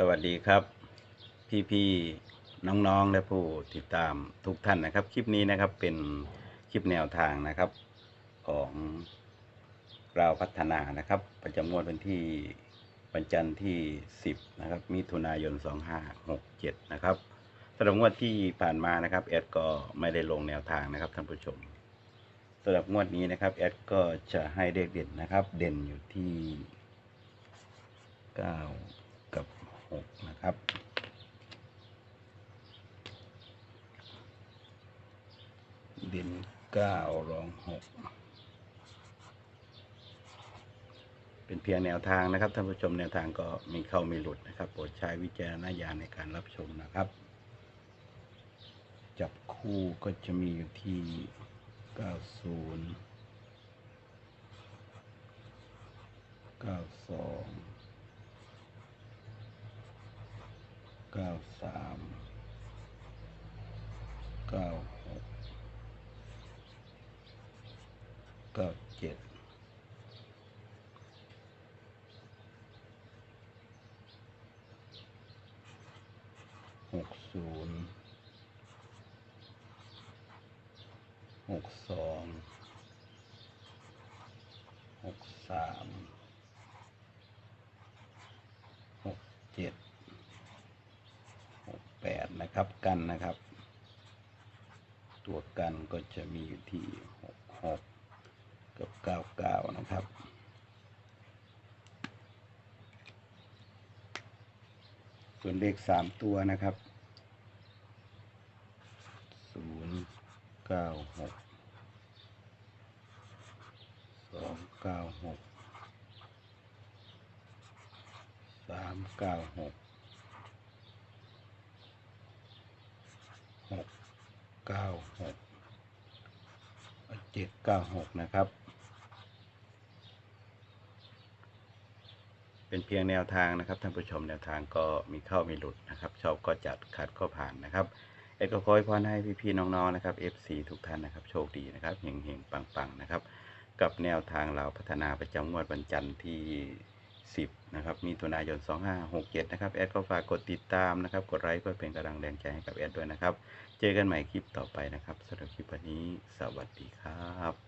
สวัสดีครับ พี่ๆน้องๆและผู้ติดตามทุกท่านนะครับ คลิปนี้นะครับเป็นคลิปแนวทางนะครับของเราพัฒนานะครับ ประจำงวดวันที่วันจันทร์ที่ 10นะครับมิถุนายน 2567 นะครับสำหรับงวดที่ผ่านมานะครับแอดก็ไม่ได้ลงแนวทางนะครับท่านผู้ชมสำหรับงวดนี้นะครับแอดก็จะให้เลขเด่นนะครับ เด่นอยู่ที่9 ดินเก้ารองหกเป็นเพียงแนวทางนะครับท่านผู้ชมแนวทางก็มีเข้ามีหลุดนะครับโปรดใช้วิจารณญาณในการรับชมนะครับ จับคู่ก็จะมีอยู่ที่ 90 92 93 9 เก้าเจ็ดหกศูนย์หกสองหกสามหกเจ็ดหกแปดนะครับกันนะครับ ตัวกันก็จะมีอยู่ที่หกหก กับเก้าเก้านะครับ ส่วนเลขสามตัวนะครับศูนย์เก้าหกสองเก้าหกสามเก้าหกหกเก้าหกเจ็ดเก้าหกนะครับ เป็นเพียงแนวทางนะครับท่านผู้ชมแนวทางก็มีเข้ามีหลุดนะครับ ชอบก็จัดขัดก็ผ่านนะครับเอกก็ขอให้พรให้พี่ๆน้องๆนะครับ FC ทุกท่านนะครับ โชคดีนะครับเฮงๆปังๆนะครับ กับแนวทางเราพัฒนาประจำงวดวันจันทร์ที่ 10 นะครับมีตุนายน 2567 นะครับแอดก็ฝากกดติดตามนะครับ กดไลค์เพื่อเป็นกำลังแรงใจให้กับแอดด้วยนะครับ เจอกันใหม่คลิปต่อไปนะครับสำหรับคลิปวันนี้ สวัสดีครับ